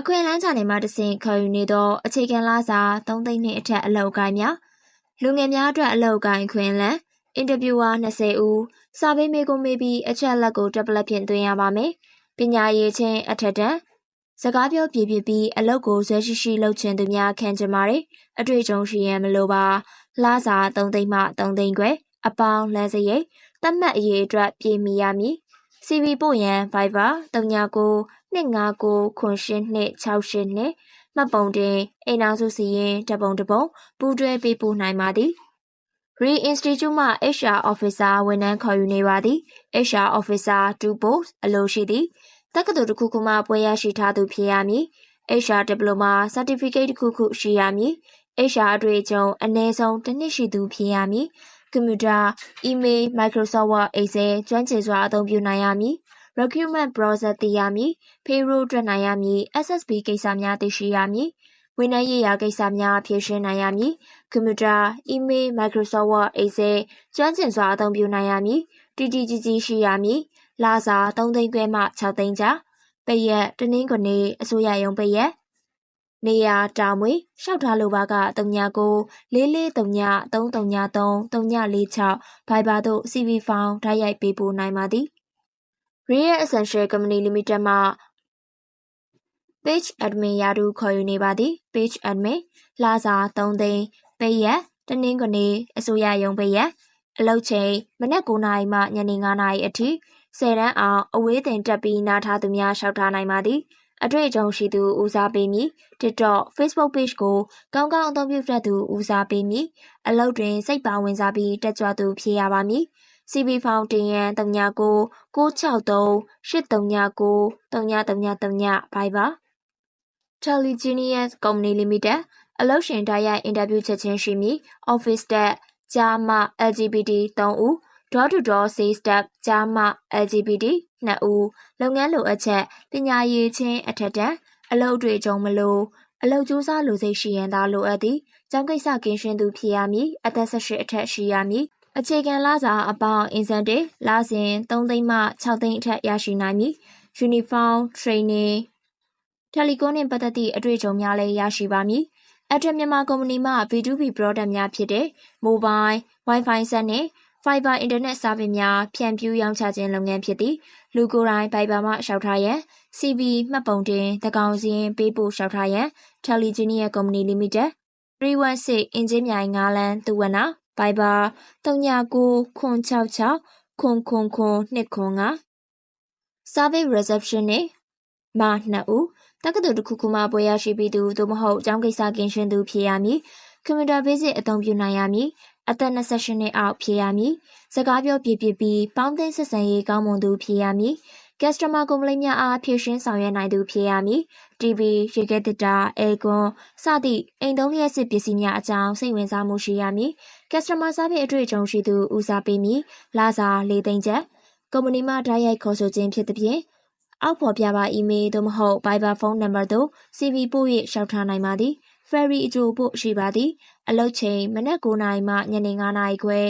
အခွင့်အလမ်းချနေမှတဆင့်ခေါ်ယူနေသောအခြေခံလစာ3သိန်းနှင့်အထက်အလောက်ကိုင်းများလူငယ်များအတွက်အလောက်ကိုင်းခွင့်လန်းအင်တာဗျူဝါ20ဦးစာပေးမေးခွန်းမေးပြီးအချက်လက်ကိုတက်ပလက်ဖြင့်သွင်းရပါမယ်ပညာရေးချင်းအထက်တန်းစကားပြောပြပြပြီးအလောက်ကိုဇွဲရှိရှိလှုပ်ချင်သူများခံကြပါရယ်အတွေ့အကြုံရှိရန်မလိုပါလာစာ3သိန်းမှ3သိန်းခွဲအပေါင်းလမ်းစရိတ်တတ်မှတ်အရေးအတွက်ပြည်မိရမည် CV ပို့ရန် Viber 39 259ခွန်ရှင်းနှစ်68နှစ်မှတ်ပုံတင်အိမ်နောက်စုစီရင်တပုံတပုံပူးတွဲပေးပို့နိုင်ပါသည် Re Institute မှ HR Officer ဝန်ထမ်းခေါ်ယူနေပါသည် HR Officer 2 post အလို့ရှိသည်တက္ကသိုလ်တစ်ခုခုမှပွဲရရှိထားသူဖြစ်ရမည် HR Diploma Certificate တစ်ခုခုရှိရမည် HR အတွေ့အကြုံအနည်းဆုံးတစ်နှစ်ရှိသူဖြစ်ရမည် ကွန်ပျူတာ email Microsoft Word Excel ကျွမ်းကျင်စွာ အသုံးပြုနိုင်ရမည် recruitment process သိရမည် payroll တွက်နိုင်ရမည် SSB ကိစ္စများ သိရှိရမည် ဝန်ထမ်းရေးရာကိစ္စများ ဖြေရှင်းနိုင်ရမည် ကွန်ပျူတာ email Microsoft Word Excel ကျွမ်းကျင်စွာ အသုံးပြုနိုင်ရမည် တည်တည်ကြည်ကြည် ရှိရမည်လာစာ3သိန်းခွဲမှ6သိန်းကြားပရက် တနင်္ဂနွေ အစိုးရရုံးပရက် နေရတာမွေလျှောက်ထားလိုပါက39 4439 333 346ဘိုင်ဘာတို့ CV ဖောင်းဓာတ်ရိုက်ပေးပို့နိုင်ပါသည် Real Essential Company Limited မှ Page Admin ရာထူးခေါ်ယူနေပါသည် Page Admin လာစာ3သိန်းပိတ်ရက်တနင်္ဂနွေအစိုးရရုံးပိတ်ရက်အလုပ်ချိန်မနက်9:00နာရီမှညနေ9:00နာရီအထိ10တန်းအောင်အဝေးတင်တက်ပြီးနားထားသူများလျှောက်ထားနိုင်ပါသည် အတွေ့အကြုံရှိသူဦးစားပေးမည် TikTok Facebook Page ကိုကောင်းကောင်းအသုံးပြုတတ်သူဦးစားပေးမည်အလုပ်တွင်စိတ်ပါဝင်စားပြီးတက်ကြွသူဖြစ်ရပါမည် CB Fountain ရန်39 663 839 3333 Viber Telegenius Company Limited အလုပ်ရှင်ဓာတ်ရိုက်အင်တာဗျူးချက်ချင်းရှိမည် Office Staff ဂျာမ LGBT 3ဦး Door to Door Sales Staff ဂျာမ LGBT 2ဦးလုပ်ငန်းလိုအပ်ချက်ပညာရေးချင်းအထက်တန်းအလုပ်အတွေ့အကြုံမလို့အလုပ်ကြိုးစားလိုစိတ်ရှိရန်သာလိုအပ်သည်ကျောင်းကိစ္စကင်းရှင်းသူဖြစ်ရမည်အသက်18အထက်ရှိရမည်အခြေခံလစာအပေါင်း incentive လစဉ်3သိန်းမှ6သိန်းအထက်ရရှိနိုင်မည် uniform training တယ်လီကွန်နှင့်ပတ်သက်သည့်အတွေ့အကြုံများလည်းရရှိပါမည်။ Airtel မြန်မာကုမ္ပဏီမှ B2B product များဖြစ်တဲ့ Mobile, Wi-Fi ဆက်နှင့် Fiber Internet Service များ ဖြန့်ဖြူးရောင်းချခြင်းလုပ်ငန်းဖြစ်သည်။လူကိုယ်တိုင် Viber မှလျှောက်ထားရန် CB မှတ်ပုံတင်သန်းခေါင်စာရင်းပေးပို့လျှောက်ထားရန် Telegenius Company Limited 316အင်ဂျင်မြိုင်9လမ်းသူဝနာ Viber 399666ခွန်ခွန်ခွန်205 Service Receptionist မ2ဦးတက္ကသိုလ်တစ်ခုခုမှပွဲရရှိပြီးသူသို့မဟုတ်ကျောင်းကိစ္စကင်းရှင်းသူဖြစ်ရမည်ကွန်ပျူတာ basic အသုံးပြုနိုင်ရမည် အသက်28နှစ်အောက်ဖြစ်ရမည်စကားပြောပြပြပြီးပေါင်းသင်းဆက်ဆံရေးကောင်းမွန်သူဖြစ်ရမည် customer ကုမ္ပဏီများအားဖြည့်ရှင်းဆောင်ရွက်နိုင်သူဖြစ်ရမည် TV ရေခဲတစ်တာအဲကွန်စသည့်အိမ်သုံးလျှက်စစ်ပစ္စည်းများအကြောင်းစိတ်ဝင်စားမှုရှိရမည် customer service အတွေ့အကြုံရှိသူဦးစားပေးမည်လာစာ၄သိန်းချက်ကုမ္ပဏီမှဓာတ်ရိုက်ခေါ်ဆိုခြင်းဖြစ်သဖြင့်အောက်ဖော်ပြပါ email သို့မဟုတ် Viber ဖုန်းနံပါတ်သို့ CV ပို့၍လျှောက်ထားနိုင်ပါသည် ferry အကျိုးဖို့ရှိပါသည် အလုတ်ချိန်မနက်9:00နာရီမှညနေ9:00နာရီခွဲ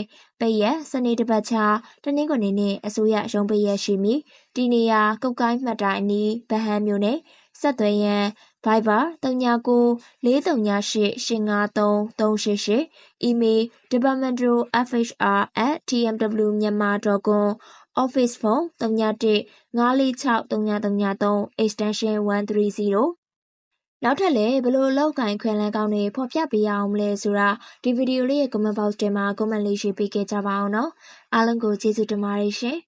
ပိတ်ရက်စနေတပတ်ချာတနင်္ဂနွေနေ့အစိုးရရုံးပိတ်ရက်ရှိမည်ဒီနေရာကုတ်ကိုင်းမှတ်တိုင်အနီးဗဟန်းမြို့နယ်ဆက်သွယ်ရန် Viber 39 438 853 email departmentalfhr@tmwmyanmar.com office phone 31 946 3333 extension 130 နောက်ထပ်လည်းဘလို့လောက်ကင်ခွဲလန်းကောင်းတွေဖော်ပြပေးရအောင်မလဲဆိုတာဒီဗီဒီယိုလေးရဲ့ comment box ထဲမှာ comment လေးရေးပေးခဲ့ကြပါအောင်နော်အားလုံးကိုကျေးဇူးတင်ပါတယ်ရှင်